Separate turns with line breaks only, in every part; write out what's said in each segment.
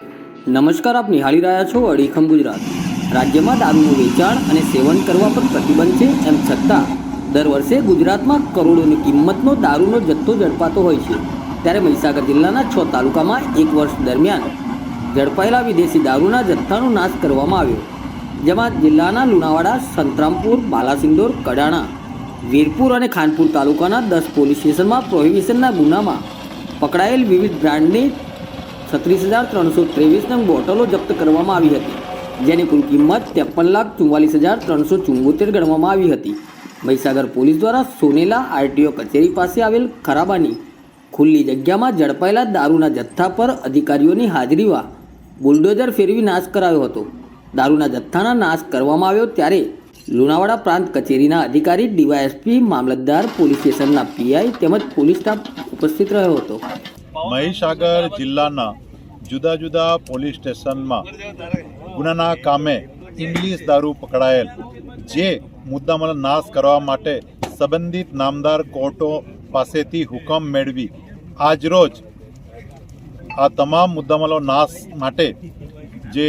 નમસ્કાર, આપ નિહાળી રહ્યા છો અડીખમ ગુજરાત. રાજ્યમાં દારૂનું વેચાણ અને સેવન કરવા પર પ્રતિબંધ છે એમ છતાં, દર વર્ષે ગુજરાતમાં કરોડોની કિંમતનો દારૂનો જથ્થો ઝડપાતો હોય છે. ત્યારે મહીસાગર જિલ્લાના છ તાલુકામાં એક વર્ષ દરમિયાન ઝડપાયેલા વિદેશી દારૂના જથ્થાનો નાશ કરવામાં આવ્યો. જેમાં જિલ્લાના લુણાવાડા, સંતરામપુર, બાલાસિંદોર, કડાણા, વીરપુર અને ખાનપુર તાલુકાના દસ પોલીસ સ્ટેશનમાં પ્રોહિબિશનના ગુનામાં પકડાયેલ વિવિધ બ્રાન્ડની છત્રીસ હજાર ત્રણસો ત્રેવીસ નંગ બોટલો જપ્ત કરવામાં આવી હતી, જેની કુલ કિંમત ત્રેપન લાખ ચુમ્માલીસ હજાર ત્રણસો ચુંબોતેર ગણવામાં આવી હતી. મહીસાગર પોલીસ દ્વારા સોનેલા આરટીઓ કચેરી પાસે આવેલ ખરાબાની ખુલ્લી જગ્યામાં ઝડપાયેલા દારૂના જથ્થા પર અધિકારીઓની હાજરીમાં બુલડોઝર ફેરવી નાશ કરાયો હતો. દારૂના જથ્થાના નાશ કરવામાં આવ્યો ત્યારે લુણાવાડા પ્રાંત કચેરીના અધિકારી ડીવાયએસપી, મામલતદાર, પોલીસ સ્ટેશનના પીઆઈ તેમજ પોલીસ સ્ટાફ ઉપસ્થિત રહ્યો હતો.
મહીસાગર જિલ્લાના જુદા જુદા પોલીસ સ્ટેશનમાં ગુનાના કામે ઇંગ્લિશ દારૂ પકડાયેલ, જે મુદ્દામાલ નાશ કરવા માટે સંબંધિત નામદાર કોર્ટો પાસેથી હુકમ મેળવી. આજરોજ આ તમામ મુદ્દામાલો નાશ માટે જે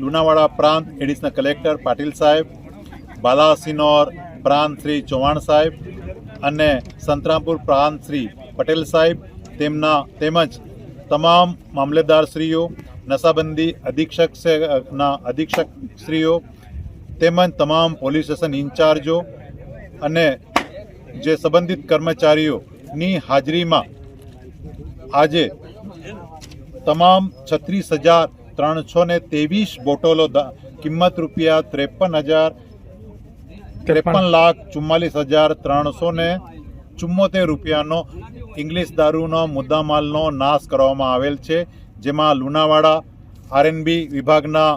લુણાવાડા પ્રાંત એડિશનલ કલેક્ટર પાટીલ સાહેબ, બાલાસિનોર પ્રાંત શ્રી ચૌહાણ સાહેબ અને સંતરામપુર પ્રાંત શ્રી પટેલ સાહેબ તેમના તેમજ તમામ મામલેદારશ્રીઓ, નશાબંધી અધિક્ષક ના, અધિક્ષકશ્રીઓ, તેમજ તમામ પોલીસ સ્ટેશન ઇન્ચાર્જો અને જે સંબંધિત કર્મચારીઓની હાજરીમાં આજે તમામ છત્રીસ હજાર ત્રણસો ને ત્રેવીસ બોટલો કિંમત રૂપિયા ત્રેપન હજાર ત્રેપન લાખ ચુમ્માલીસ હજાર ત્રણસો ને ચુમ્મોતેર રૂપિયાનો ઇંગ્લિશ દારૂનો, મુદ્દામાલનો નાશ કરવામાં આવેલ છે, જેમાં લુણાવાડા આરએનબી વિભાગના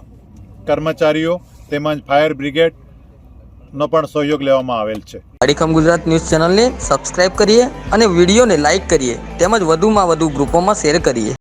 કર્મચારીઓ તેમજ ફાયર બ્રિગેડનો પણ સહયોગ લેવામાં આવેલ છે.
અડીખમ ગુજરાત ન્યૂઝ ચેનલને સબસ્ક્રાઇબ કરીએ અને વિડીયોને લાઇક કરીએ. તેમજ વધુમાં વધુ ગ્રુપોમાં શેર કરીએ.